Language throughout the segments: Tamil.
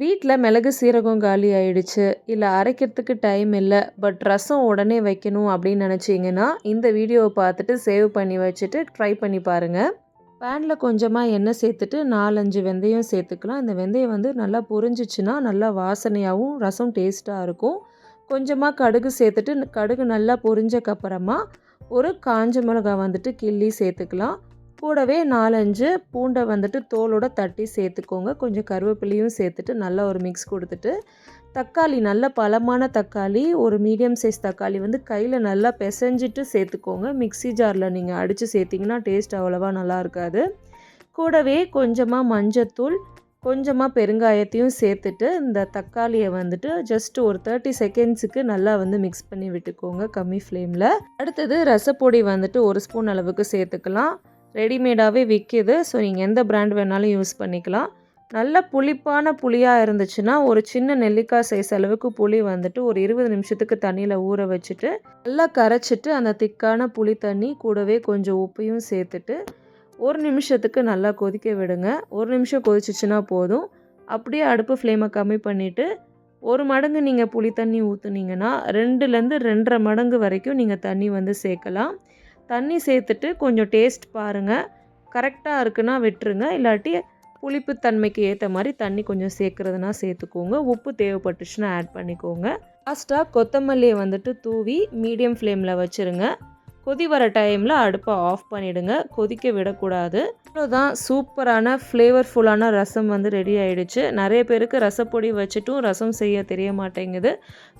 வீட்டில் மிளகு சீரகம் காலி ஆயிடுச்சு. இல்லை அரைக்கிறதுக்கு டைம் இல்லை பட் ரசம் உடனே வைக்கணும் அப்படின்னு நினச்சிங்கன்னா இந்த வீடியோவை பார்த்துட்டு சேவ் பண்ணி வச்சுட்டு ட்ரை பண்ணி பாருங்கள் பேனில் கொஞ்சமாக எண்ணெய் சேர்த்துட்டு நாலஞ்சு வெந்தயம் சேர்த்துக்கலாம். இந்த வெந்தயம் வந்து நல்லா பொரிஞ்சிச்சுன்னா நல்லா வாசனையாகவும் ரசம் டேஸ்ட்டாக இருக்கும். கொஞ்சமாக கடுகு சேர்த்துட்டு கடுகு நல்லா பொரிஞ்சக்கப்புறமா ஒரு காஞ்ச மிளகாய் வந்துட்டு கிள்ளி சேர்த்துக்கலாம். கூடவே நாலஞ்சு பூண்டை வந்துட்டு தோலோட தட்டி சேர்த்துக்கோங்க. கொஞ்சம் கருவேப்பிலையும் சேர்த்துட்டு நல்லா ஒரு மிக்ஸ் கொடுத்துட்டு தக்காளி நல்ல பழமான தக்காளி ஒரு மீடியம் சைஸ் தக்காளி வந்து கையில் நல்லா பிசைஞ்சிட்டு சேர்த்துக்கோங்க. மிக்ஸி ஜாரில் நீங்கள் அடித்து சேர்த்திங்கன்னா டேஸ்ட் அவ்வளோவா நல்லா இருக்காது. கூடவே கொஞ்சமாக மஞ்சத்தூள் கொஞ்சமாக பெருங்காயத்தையும் சேர்த்துட்டு இந்த தக்காளியை வந்துட்டு ஜஸ்ட் ஒரு தேர்ட்டி செகண்ட்ஸுக்கு நல்லா வந்து மிக்ஸ் பண்ணி விட்டுக்கோங்க கம்மி ஃப்ளேமில் அடுத்தது ரசப்பொடி வந்துட்டு ஒரு ஸ்பூன் அளவுக்கு சேர்த்துக்கலாம். ரெடிமேடாகவே விற்கிது. ஸோ நீங்கள் எந்த பிராண்ட் வேணாலும் யூஸ் பண்ணிக்கலாம். நல்ல புளிப்பான புளியாக இருந்துச்சுன்னா ஒரு சின்ன நெல்லிக்காய் சைஸ் அளவுக்கு புளி வந்துட்டு ஒரு இருபது நிமிஷத்துக்கு தண்ணியில் ஊற வச்சுட்டு நல்லா கரைச்சிட்டு அந்த திக்கான புளி தண்ணி கூடவே கொஞ்சம் உப்பையும் சேர்த்துட்டு ஒரு நிமிஷத்துக்கு நல்லா கொதிக்க விடுங்க. ஒரு நிமிஷம் கொதிச்சிச்சுன்னா போதும். அப்படியே அடுப்பு ஃப்ளேமை கம்மி பண்ணிவிட்டு ஒரு மடங்கு நீங்கள் புளி தண்ணி ஊற்றுனீங்கன்னா ரெண்டுலேருந்து ரெண்டரை மடங்கு வரைக்கும் நீங்கள் தண்ணி வந்து சேர்க்கலாம். தண்ணி சேர்த்துட்டு கொஞ்சம் டேஸ்ட் பாருங்கள் கரெக்டாக இருக்குன்னா விட்டுருங்க. இல்லாட்டி புளிப்பு தன்மைக்கு ஏற்ற மாதிரி தண்ணி கொஞ்சம் சேர்க்குறதுனா சேர்த்துக்கோங்க. உப்பு தேவைப்பட்டுச்சுன்னா ஆட் பண்ணிக்கோங்க. லாஸ்ட்டாக கொத்தமல்லியை வந்துட்டு தூவி மீடியம் ஃப்ளேமில் வச்சுருங்க. கொதி வர டைமில் அடுப்பை ஆஃப் பண்ணிவிடுங்க கொதிக்க விடக்கூடாது. அவ்வளோதான் சூப்பரான ஃப்ளேவர்ஃபுல்லான ரசம் வந்து ரெடி ஆகிடுச்சு நிறைய பேருக்கு ரசப்பொடி வச்சுட்டும் ரசம் செய்ய தெரிய மாட்டேங்குது.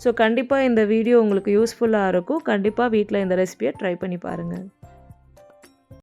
ஸோ கண்டிப்பாக இந்த வீடியோ உங்களுக்கு யூஸ்ஃபுல்லாக இருக்கும். கண்டிப்பாக வீட்டில் இந்த ரெசிபியை ட்ரை பண்ணி பாருங்கள்